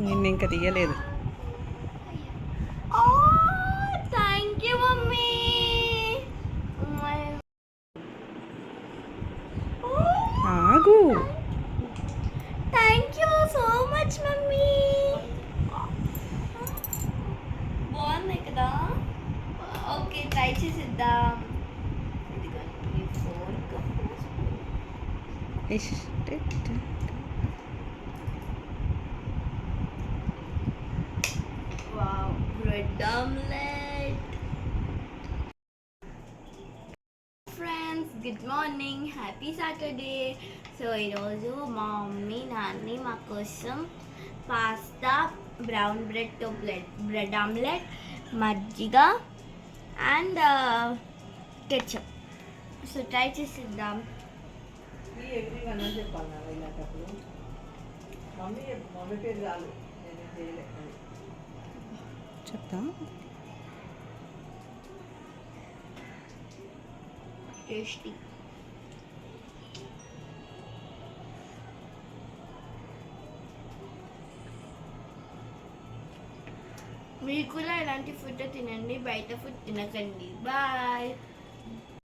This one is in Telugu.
నిన్న ఇంకా తీయలేదు. Thank you mummy. ఆగు. ఓకే ట్రై చేసిద్దాం ఇదిగోండి ఫోర్క్ ఇష్ wow bread omelette friends good morning happy Saturday so ఈరోజు మా మమ్మీ నాన్ని మా కోసం పాస్తా బ్రౌన్ బ్రెడ్తో బ్రెడ్ బ్రెడ్ ఆమ్లెట్ మజ్జిగ అండ్ కెచప్. సో ట్రై చేసిద్దాం. ఎవ్రీ వన్ మీరు కూడా ఇలాంటి ఫుడ్ తినండి బయట ఫుడ్ తినకండి. బాయ్